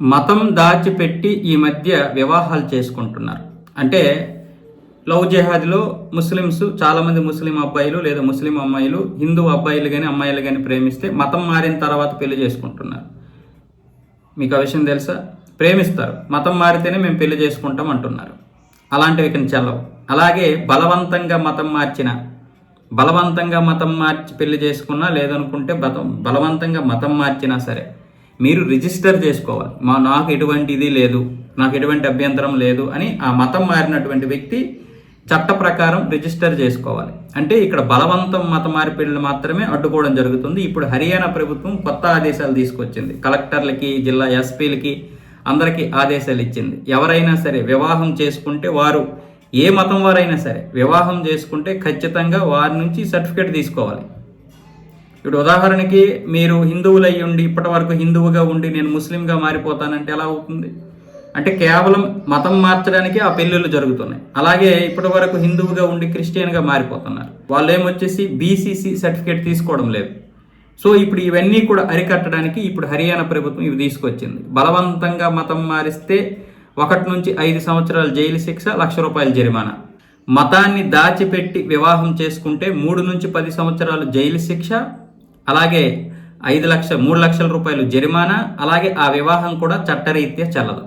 మతం దాచిపెట్టి ఈ మధ్య వివాహాలు చేసుకుంటున్నారు. అంటే లవ్ జెహాద్లో ముస్లిమ్స్ చాలామంది ముస్లిం అబ్బాయిలు లేదా ముస్లిం అమ్మాయిలు హిందూ అబ్బాయిలు కానీ అమ్మాయిలు కానీ ప్రేమిస్తే మతం మారిన తర్వాత పెళ్ళి చేసుకుంటున్నారు. మీకు ఆ విషయం తెలుసా? ప్రేమిస్తారు. మతం మారితేనే మేము పెళ్ళి చేసుకుంటాం అంటున్నారు. అలాంటివి ఇక్కడ చల్లవు అలాగే బలవంతంగా మతం మార్చిన బలవంతంగా మతం మార్చి పెళ్ళి చేసుకున్నా లేదనుకుంటే బతం బలవంతంగా మతం మార్చినా సరే మీరు రిజిస్టర్ చేసుకోవాలి. మా నాకు ఎటువంటిది లేదు. నాకు ఎటువంటి అభ్యంతరం లేదు అని ఆ మతం మారినటువంటి వ్యక్తి చట్ట ప్రకారం రిజిస్టర్ చేసుకోవాలి. అంటే ఇక్కడ బలవంతం మత మార్పిడిని మాత్రమే అడ్డుకోవడం జరుగుతుంది. ఇప్పుడు హర్యానా ప్రభుత్వం కొత్త ఆదేశాలు తీసుకొచ్చింది. కలెక్టర్లకి జిల్లా ఎస్పీలకి అందరికీ ఆదేశాలు ఇచ్చింది. ఎవరైనా సరే వివాహం చేసుకుంటే వారు ఏ మతం వారైనా సరే వివాహం చేసుకుంటే ఖచ్చితంగా వారి నుంచి సర్టిఫికేట్ తీసుకోవాలి. ఇప్పుడు ఉదాహరణకి మీరు హిందువులు అయ్యి ఉండి ఇప్పటి వరకు హిందువుగా ఉండి నేను ముస్లింగా మారిపోతానంటే ఎలా అవుతుంది? అంటే కేవలం మతం మార్చడానికి ఆ పెళ్ళిళ్ళు జరుగుతున్నాయి. అలాగే ఇప్పటి వరకు హిందువుగా ఉండి క్రిస్టియన్గా మారిపోతున్నారు. వాళ్ళు ఏమొచ్చేసి బీసీసీ సర్టిఫికేట్ తీసుకోవడం లేదు. సో ఇప్పుడు ఇవన్నీ కూడా అరికట్టడానికి ఇప్పుడు హర్యానా ప్రభుత్వం ఇవి తీసుకొచ్చింది. బలవంతంగా మతం మారిస్తే ఒకటి నుంచి ఐదు సంవత్సరాల జైలు శిక్ష లక్ష రూపాయల జరిమానా. మతాన్ని దాచిపెట్టి వివాహం చేసుకుంటే మూడు నుంచి పది సంవత్సరాలు జైలు శిక్ష అలాగే ఐదు లక్షల మూడు లక్షల రూపాయలు జరిమానా అలాగే ఆ వివాహం కూడా చట్టరీత్యా చెల్లదు.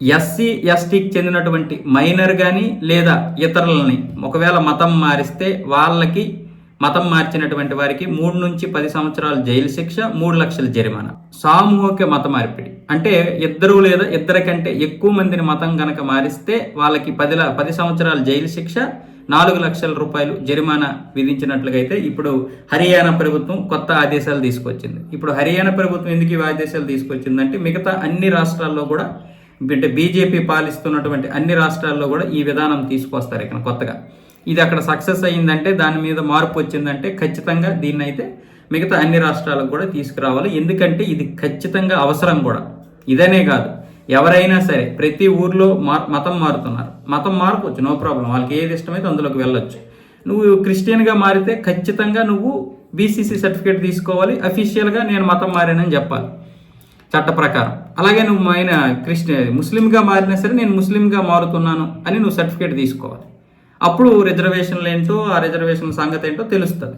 ఎస్సీ ఎస్టీకి చెందినటువంటి మైనర్ కానీ లేదా ఇతరులని ఒకవేళ మతం మారిస్తే వాళ్ళకి మతం మార్చినటువంటి వారికి మూడు నుంచి పది సంవత్సరాల జైలు శిక్ష మూడు లక్షల జరిమానా. సామూహిక మత మార్పిడి. అంటే ఇద్దరు లేదా ఇద్దరికంటే ఎక్కువ మందిని మతం గనక మారిస్తే వాళ్ళకి పది పది సంవత్సరాల జైలు శిక్ష నాలుగు లక్షల రూపాయలు జరిమానా విధించినట్లుగా అయితే ఇప్పుడు హర్యానా ప్రభుత్వం కొత్త ఆదేశాలు తీసుకొచ్చింది. ఇప్పుడు హర్యానా ప్రభుత్వం ఎందుకు ఈ ఆదేశాలు తీసుకొచ్చిందంటే మిగతా అన్ని రాష్ట్రాల్లో కూడా అంటే బీజేపీ పాలిస్తున్నటువంటి అన్ని రాష్ట్రాల్లో కూడా ఈ విధానం తీసుకొస్తారు ఇక్కడ కొత్తగా. ఇది అక్కడ సక్సెస్ అయ్యిందంటే దాని మీద మార్పు వచ్చిందంటే ఖచ్చితంగా దీన్ని అయితే మిగతా అన్ని రాష్ట్రాలకు కూడా తీసుకురావాలి. ఎందుకంటే ఇది ఖచ్చితంగా అవసరం కూడా. ఇదనే కాదు. ఎవరైనా సరే ప్రతి ఊర్లో మార్ మతం మారుతున్నారు. మతం మారుకోవచ్చు నో ప్రాబ్లం వాళ్ళకి ఏది ఇష్టమైతే అందులోకి వెళ్ళొచ్చు. నువ్వు క్రిస్టియన్గా మారితే ఖచ్చితంగా నువ్వు బీసీసీ సర్టిఫికేట్ తీసుకోవాలి. అఫీషియల్గా నేను మతం మారానని చెప్పాలి. చట్ట ప్రకారం. అలాగే నువ్వు ఆయన క్రిస్టియన్ ముస్లింగా మారినా సరే నేను ముస్లింగా మారుతున్నాను అని నువ్వు సర్టిఫికేట్ తీసుకోవాలి. అప్పుడు రిజర్వేషన్లు ఏంటో ఆ రిజర్వేషన్ సంగతి ఏంటో తెలుస్తుంది.